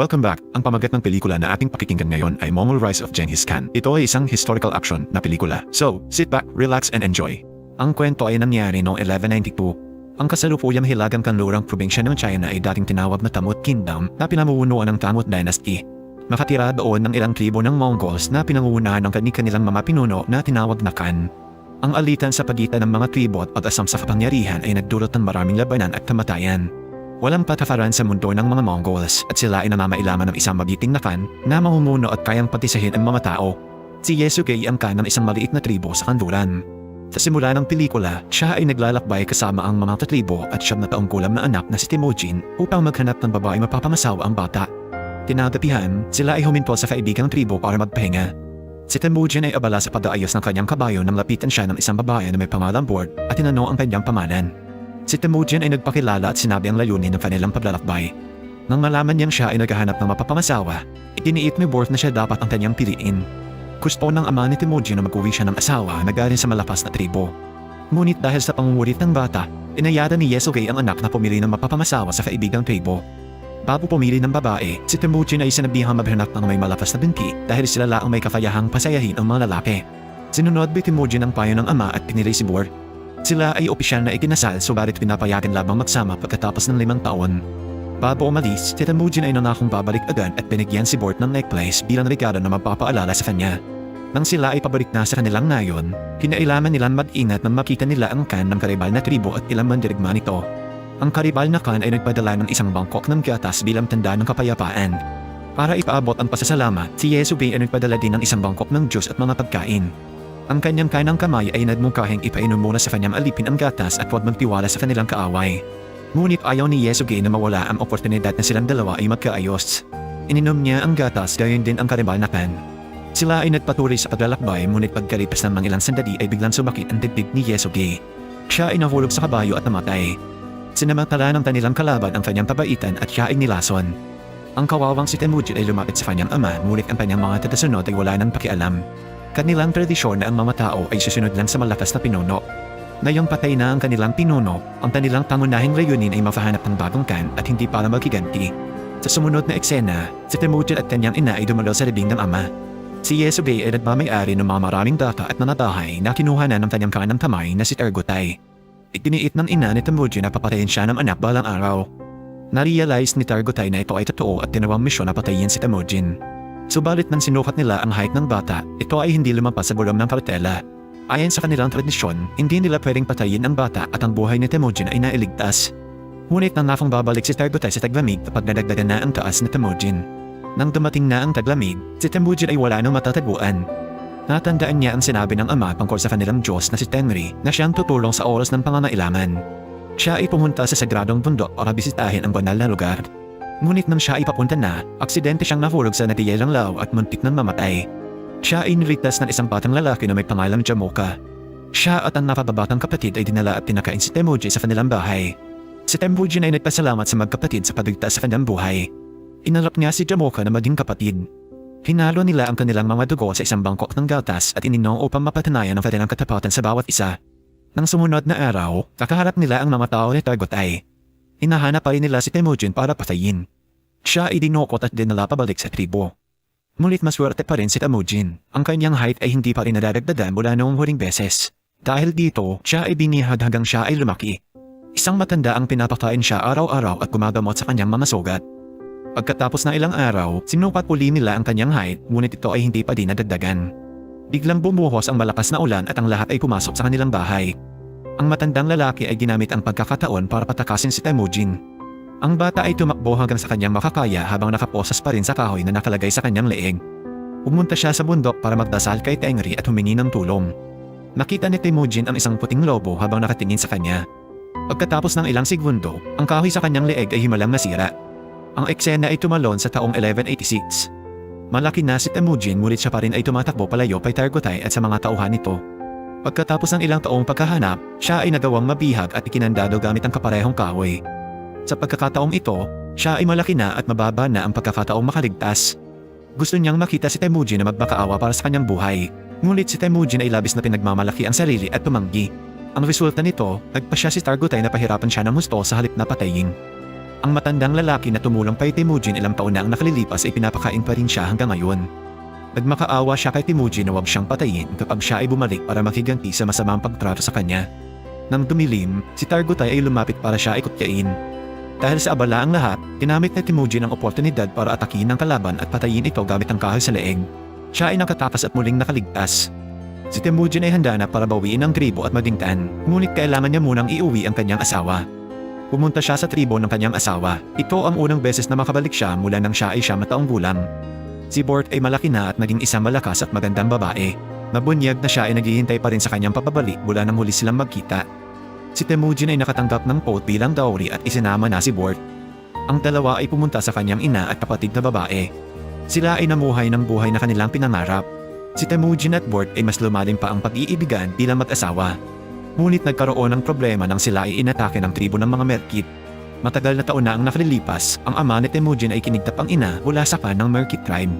Welcome back. Ang pamagat ng pelikula na ating pakikinggan ngayon ay Mongol Rise of Genghis Khan. Ito ay isang historical action na pelikula. So, sit back, relax, and enjoy. Ang kwento ay nangyari noong 1192. Ang kasalukuyang hilagang kanlurang probinsya ng China ay dating tinawag na Tamut Kingdom na pinamumunuan ng Tamut Dynasty. Nakatira doon ng ilang tribo ng Mongols na pinangungunahan ng kani-kanilang mga pinuno na tinawag na Khan. Ang alitan sa pagitan ng mga tribo at asam sa kapangyarihan ay nagdulot ng maraming labanan at kamatayan. Walang patakaran sa mundo ng mga Mongols at sila ay namamailaman ng isang magiting na Khan na mamumuno at kayang patisahin ang mga tao. Si Yesugei ang Khan ng isang maliit na tribo sa kanluran. Sa simula ng pelikula, siya ay naglalakbay kasama ang mga tribo at siyam na taong gulang na anak na si Temujin upang maghanap ng babaeng mapapamasawa ang bata. Tinagapihan, sila ay huminto sa kaibigang tribo para magpahinga. Si Temujin ay abala sa pag-aayos ng kanyang kabayo nang lapitan siya ng isang babae na may pangalang Board at tinanong ang kanyang pamanan. Si Temujin ay nagpakilala at sinabi ang layunin ng kanilang paglalakbay. Nang malaman niyang siya ay naghahanap ng mapapamasawa, itiniit ni Borth na siya dapat ang kanyang piliin. Gusto ng ama ni Temujin na mag-uwi siya ng asawa na galing sa malapas na tribo. Ngunit dahil sa pangungulit ng bata, inayada ni Yesugei ang anak na pumili ng mapapamasawa sa kaibigang tribo. Bago pumili ng babae, si Temujin ay sinabihang maghanap ng may malapas na binti dahil sila lang ang may kakayahang pasayahin ang mga lalaki. Sinunod ni Temujin ang payo ng ama at pinili si Borth. Sila ay opisyal na ikinasal subalit pinapayagan lamang magsama pagkatapos ng limang taon. Bago umalis, si Temujin ay nangakong babalik agad at binigyan si Bort ng necklace bilang regalo na magpapaalala sa kanya. Nang sila ay pabalik na sa kanilang nayon, kinailaman nilang mag-ingat nang makita nila ang kan ng karibal na tribo at ilang mandirigma nito. Ang karibal na kan ay nagpadala ng isang bangkok ng gatas bilang tanda ng kapayapaan. Para ipaabot ang pasasalamat, si Yesubei ay nagpadala din ng isang bangkok ng Diyos at mga pagkain. Ang kanyang kanang kamay ay nagmungkahing ipainom muna sa kanyang alipin ang gatas at huwag magtiwala sa kanilang kaaway. Ngunit ayaw ni Yesugei na mawala ang oportunidad na silang dalawa ay magkaayos. Ininom niya ang gatas gayon din ang karibal na kan. Sila ay nagpatuloy sa paglalakbay ngunit pagkalipas ng mga ilang sandali ay biglang sumakit ang dibdib ni Yesugei. Siya ay nahulog sa kabayo at namatay. Sinamantala ng kanilang kalaban ang kanyang tabaitan at siya ay nilason. Ang kawawang si Temujin ay lumapit sa kanyang ama ngunit ang kanyang mga tatasunod ay wala nang pakialam. Kanilang tradisyon na ang mga tao ay susunod lang sa malakas na pinuno. Ngayong patay na ang kanilang pinuno, ang kanilang pangunahing layunin ay mafahanap ng bagong kan at hindi para maghiganti. Sa sumunod na eksena, si Temujin at kanyang ina ay dumalo sa libing ng ama. Si Yesugei ay nagmamayari ng mga maraming data at nanatahay na kinuha na ng kanyang kanang kamay na si Tergotay. Itiniit ng ina ni Temujin na papatayin siya ng anak balang araw. Narealize ni Tergotay na ito ay totoo at tinawang misyon na patayin si Temujin. Subalit nang sinukat nila ang height ng bata, ito ay hindi lumampas sa bulong ng kartela. Ayon sa kanilang tradisyon, hindi nila pwedeng patayin ang bata at ang buhay ni Temujin ay nailigtas. Ngunit nang nafang babalik si Tergotay sa taglamig kapag nadagdagan na ang taas ni Temujin. Nang dumating na ang taglamig, si Temujin ay wala nang matatagpuan. Natandaan niya ang sinabi ng ama tungkol sa kanilang Diyos na si Tenri na siyang tutulong sa oras ng pangangailangan. Siya ay pumunta sa sagradong bundok para bisitahin ang banal na lugar. Ngunit nang siya ay papunta na, aksidente siyang nahulog sa natiyelang law at muntik nang mamatay. Siya ay niligtas ng isang batang lalaki na may pangalang Jamoka. Siya at ang napababatang kapatid ay dinala at tinakain si Temujin sa kanilang bahay. Si Temujin ay nagpasalamat sa magkapatid sa pagligtas sa kanyang buhay. Inalap niya si Jamoka na maging kapatid. Hinalo nila ang kanilang mga dugo sa isang bangkok ng gatas at ininong upang mapatanayan ang kanilang katapatan sa bawat isa. Nang sumunod na araw, kakaharap nila ang mga tao ni Targotay. Hinahanap pa rin nila si Temujin para patayin. Siya ay dinukot at dinala pabalik sa tribo. Ngunit maswerte pa rin si Temujin. Ang kanyang height ay hindi pa rin nadadagdagan mula noong huling beses. Dahil dito, siya ay binihad hanggang siya ay lumaki. Isang matanda ang pinapakain siya araw-araw at gumagamot sa kanyang mga sugat. Pagkatapos ng ilang araw, sinukat uli nila ang kanyang height ngunit ito ay hindi pa din nadagdagan. Biglang bumuhos ang malakas na ulan at ang lahat ay pumasok sa kanilang bahay. Ang matandang lalaki ay ginamit ang pagkakataon para patakasin si Temujin. Ang bata ay tumakbo hanggang sa kanyang makakaya habang nakaposas pa rin sa kahoy na nakalagay sa kanyang leeg. Pumunta siya sa bundok para magdasal kay Tengri at humingi ng tulong. Nakita ni Temujin ang isang puting lobo habang nakatingin sa kanya. Pagkatapos ng ilang segundo, ang kahoy sa kanyang leeg ay himalang nasira. Ang eksena ay tumalon sa taong 1186. Malaki na si Temujin ngunit siya pa rin ay tumatakbo palayo kay Targotay at sa mga tauhan nito. Pagkatapos ng ilang taong pagkahanap, siya ay nagawang mabihag at ikinandado gamit ang kaparehong kahoy. Sa pagkakataong ito, siya ay malaki na at mababa na ang pagkakataong makaligtas. Gusto niyang makita si Temujin na magmakaawa para sa kanyang buhay. Ngunit si Temujin ay labis na pinagmamalaki ang sarili at tumanggi. Ang resulta nito, nagpa siya si Targutay na pahirapan siya ng husto sa halip na patayin. Ang matandang lalaki na tumulong kay Temujin ilang taon na ang nakalilipas ay pinapakain pa rin siya hanggang ngayon. Nagmakaawa siya kay Temujin na huwag siyang patayin kapag siya ay bumalik para makiganti sa masamang pagtrato sa kanya. Nang dumilim, si Targutay ay lumapit para siya ay kutyain. Dahil sa abala ang lahat, ginamit ni Temujin ang oportunidad para atakin ng kalaban at patayin ito gamit ang kahoy sa leeg. Siya ay nakatakas at muling nakaligtas. Si Temujin ay handa na para bawiin ang tribo at magingtan, ngunit kailangan niya munang iuwi ang kanyang asawa. Pumunta siya sa tribo ng kanyang asawa. Ito ang unang beses na makabalik siya mula nang siya ay siya mataong gulang. Si Bort ay malaki na at naging isang malakas at magandang babae. Nabunyag na siya ay naghihintay pa rin sa kanyang papabalik mula nang huli silang magkita. Si Temujin ay nakatanggap ng quote bilang dowry at isinama na si Bort. Ang dalawa ay pumunta sa kanyang ina at kapatid na babae. Sila ay namuhay ng buhay na kanilang pinangarap. Si Temujin at Bort ay mas lumalim pa ang pag-iibigan bilang mag-asawa. Ngunit nagkaroon ng problema nang sila ay inatake ng tribo ng mga Merkit. Matagal na taon na ang nakalilipas, ang ama ni Temujin ay kinigtap ang ina mula sa kan ng Merkit tribe.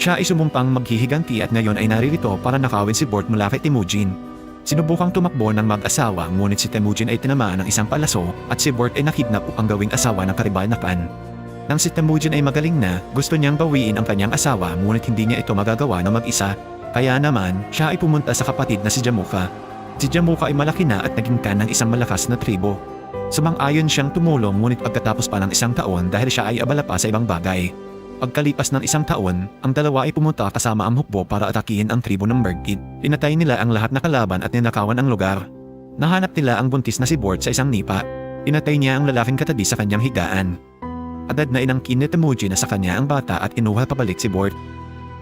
Siya ay sumumpang maghihiganti at ngayon ay naririto para nakawin si Bort mula kay Temujin. Sinubukang tumakbo ng mag-asawa ngunit si Temujin ay tinamaan ng isang palaso at si Bort ay nakidnap upang gawing asawa ng karibal na pan. Nang si Temujin ay magaling na, gusto niyang bawiin ang kanyang asawa ngunit hindi niya ito magagawa ng mag-isa. Kaya naman, siya ay pumunta sa kapatid na si Jamuka. Si Jamuka ay malaki na at naging kan ng isang malakas na tribo. Sumang-ayon siyang tumulong ngunit pagkatapos pa ng isang taon dahil siya ay abala pa sa ibang bagay. Pagkalipas ng isang taon, ang dalawa ay pumunta kasama ang hukbo para atakihin ang tribo ng Bergkid. Pinatay nila ang lahat na kalaban at ninakawan ang lugar. Nahanap nila ang buntis na si Bort sa isang nipa. Pinatay niya ang lalaking katabi sa kanyang higaan. Agad na inangkin ni Temujin na sa kanya ang bata at inuha pabalik si Bort.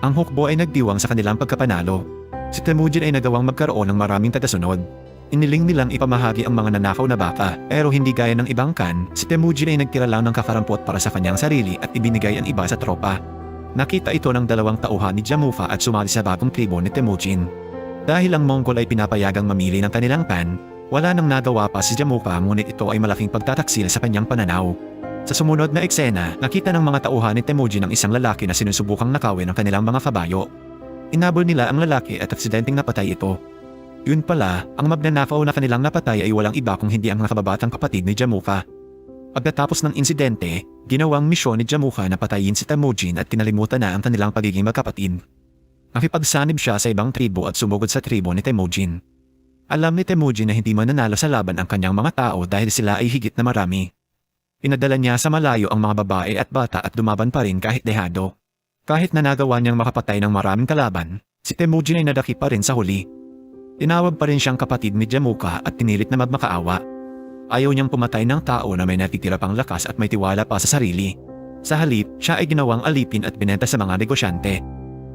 Ang hukbo ay nagdiwang sa kanilang pagkapanalo. Si Temujin ay nagawang magkaroon ng maraming tagasunod. Iniling nilang ipamahagi ang mga nanakaw na baka pero hindi gaya ng ibang kan, si Temujin ay nagtira lang ng kakarampot para sa kanyang sarili at ibinigay ang iba sa tropa. Nakita ito ng dalawang tauhan ni Jamufa at sumali sa bagong tribo ni Temujin. Dahil ang Mongol ay pinapayagang mamili ng kanilang pan, wala nang nagawa pa si Jamufa ngunit ito ay malaking pagtataksil sa kanyang pananaw. Sa sumunod na eksena, nakita ng mga tauhan ni Temujin ang isang lalaki na sinusubukang nakawin ang kanilang mga kabayo. Inabol nila ang lalaki at aksidenteng napatay ito. Yun pala, ang magnanakaw na kanilang napatay ay walang iba kung hindi ang nakababatang kapatid ni Jamuka. Pagkatapos ng insidente, ginawang misyon ni Jamuka na patayin si Temujin at kinalimutan na ang kanilang pagiging magkapatid. Nakipagsanib siya sa ibang tribo at sumugod sa tribo ni Temujin. Alam ni Temujin na hindi mananalo sa laban ang kanyang mga tao dahil sila ay higit na marami. Pinadala niya sa malayo ang mga babae at bata at dumaban pa rin kahit dehado. Kahit na nagawa niyang makapatay ng maraming kalaban, si Temujin ay nadaki pa rin sa huli. Tinawag pa rin siyang kapatid ni Jamuka at pinilit na magmakaawa. Ayaw niyang pumatay ng tao na may natitira pang lakas at may tiwala pa sa sarili. Sa halip, siya ay ginawang alipin at binenta sa mga negosyante.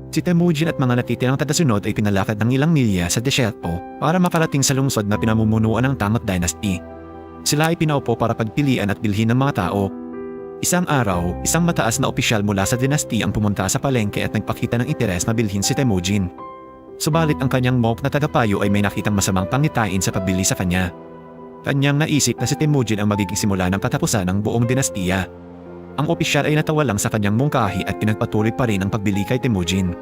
Si Temujin at mga natitirang tadasunod ay pinalakad ng ilang milya sa desyerto para makarating sa lungsod na pinamumunuan ng Tangot Dynasty. Sila ay pinaupo para pagpilian at bilhin ng mga tao. Isang araw, isang mataas na opisyal mula sa dinasti ang pumunta sa palengke at nagpakita ng interes na bilhin si Temujin. Subalit ang kanyang monk na tagapayo ay may nakitang masamang pangitain sa pagbili sa kanya. Kanyang naisip na si Temujin ang magiging simula ng katapusan ng buong dinastiya. Ang opisyal ay natawa lang sa kanyang mungkahi at pinagpatuloy pa rin ang pagbili kay Temujin.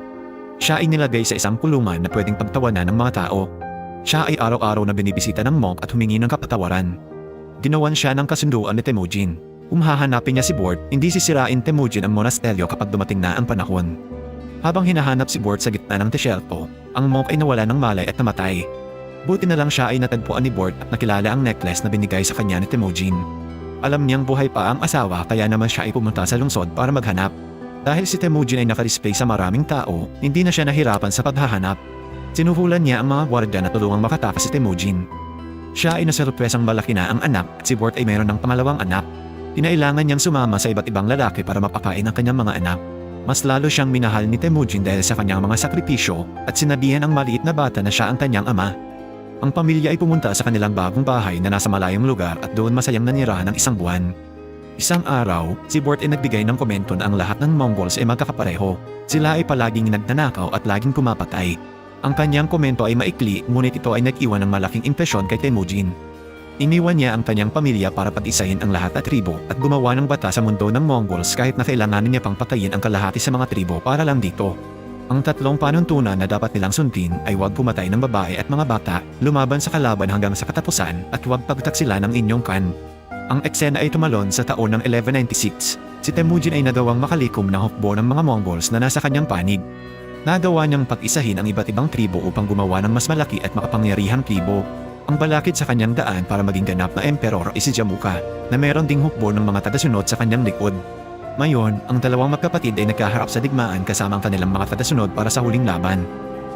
Siya ay nilagay sa isang kulungan na pwedeng pagtawanan ng mga tao. Siya ay araw-araw na binibisita ng monk at humingi ng kapatawaran. Ginawan siya ng kasunduan ni Temujin. Kung hahanapin niya si Bort, hindi sisirain Temujin ang monasteryo kapag dumating na ang panahon. Habang hinahanap si Bort sa gitna ng tesyerto, ang monk ay nawala ng malay at namatay. Buti na lang siya ay natagpuan ni Bort at nakilala ang necklace na binigay sa kanya ni Temujin. Alam niyang buhay pa ang asawa kaya naman siya ay pumunta sa lungsod para maghanap. Dahil si Temujin ay nakadisplay sa maraming tao, hindi na siya nahirapan sa paghahanap. Sinuhulan niya ang mga gwardya na tulungang makatakas si Temujin. Siya ay nasurpresang malaki na ang anak at si Bort ay mayroon ng pangalawang anak. Kinailangan niyang sumama sa iba't ibang lalaki para mapakain ang kanyang mga anak. Mas lalo siyang minahal ni Temujin dahil sa kanyang mga sakripisyo at sinabihan ang maliit na bata na siya ang kanyang ama. Ang pamilya ay pumunta sa kanilang bagong bahay na nasa malayong lugar at doon masayang nanirahan ng isang buwan. Isang araw, si Bort ay nagbigay ng komento na ang lahat ng Mongols ay magkakapareho. Sila ay palaging nagnanakaw at laging kumapatay. Ang kanyang komento ay maikli ngunit ito ay nag-iwan ng malaking impresyon kay Temujin. Iniwan niya ang kanyang pamilya para pag-isahin ang lahat at tribo at gumawa ng bata sa mundo ng Mongols kahit na kailanganin niya pang patayin ang kalahati sa mga tribo para lang dito. Ang tatlong panuntunan na dapat nilang sundin ay huwag pumatay ng babae at mga bata, lumaban sa kalaban hanggang sa katapusan at huwag pagtaksila ng inyong kan. Ang eksena ay tumalon sa taon ng 1196. Si Temujin ay nagawang makalikom ng hukbo ng mga Mongols na nasa kanyang panig. Nagawa niyang pag-isahin ang iba't ibang tribo upang gumawa ng mas malaki at makapangyarihang tribo. Ang balakid sa kanyang daan para maging ganap na emperor ay si Jamuka, na meron ding hukbo ng mga tagasunod sa kanyang likod. Ngayon, ang dalawang magkapatid ay nagkaharap sa digmaan kasama ang kanilang mga tagasunod para sa huling laban.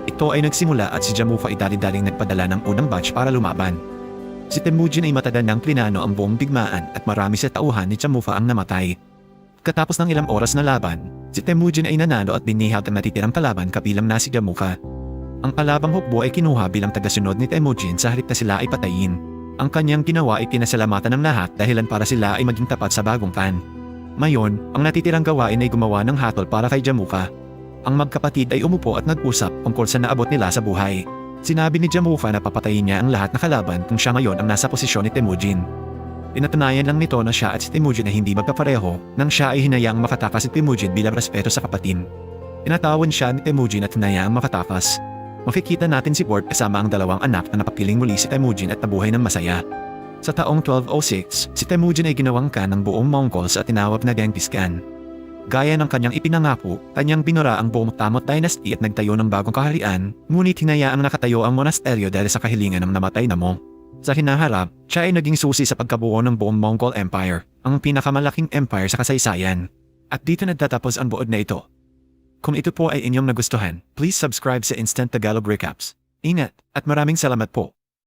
Ito ay nagsimula at si Jamuka ay dali-daling nagpadala ng unang batch para lumaban. Si Temujin ay matagal ng plinano ang buong digmaan at marami sa tauhan ni Jamufa ang namatay. Katapos ng ilang oras na laban, si Temujin ay nanalo at binihat ang natitirang kalaban kabilang na si Jamuka. Ang kalabang hukbo ay kinuha bilang tagasunod ni Temujin sa halip na sila ay patayin. Ang kanyang ginawa ay pinasalamatan ng lahat dahilan para sila ay maging tapat sa bagong pan. Mayon, ang natitirang gawain ay gumawa ng hatol para kay Jamuka. Ang magkapatid ay umupo at nag-usap tungkol sa naabot nila sa buhay. Sinabi ni Jamufa na papatayin niya ang lahat na kalaban kung siya ngayon ang nasa posisyon ni Temujin. Pinatunayan lang nito na siya at si Temujin ay hindi magkapareho nang siya ay hinayaang makatakas si Temujin bilang respeto sa kapatid. Pinatawan siya ni Temujin at hinayaang makatakas. Makikita natin si Bort kasama ang dalawang anak na napapiling muli si Temujin at nabuhay ng masaya. Sa taong 1206, si Temujin ay ginawang kan ng buong Mongols at tinawag na Genghis Khan. Gaya ng kanyang ipinangako, kanyang binura ang buong Tamot Dynasty at nagtayo ng bagong kaharian, ngunit hinayaang nakatayo ang monasteryo dahil sa kahilingan ng namatay na Monk. Sa hinaharap, siya ay naging susi sa pagkabuo ng buong Mongol Empire, ang pinakamalaking empire sa kasaysayan. At dito nagtatapos ang buod na ito. Kung ito po ay inyong nagustuhan, please subscribe sa Instant Tagalog Recaps. Ingat, at maraming salamat po.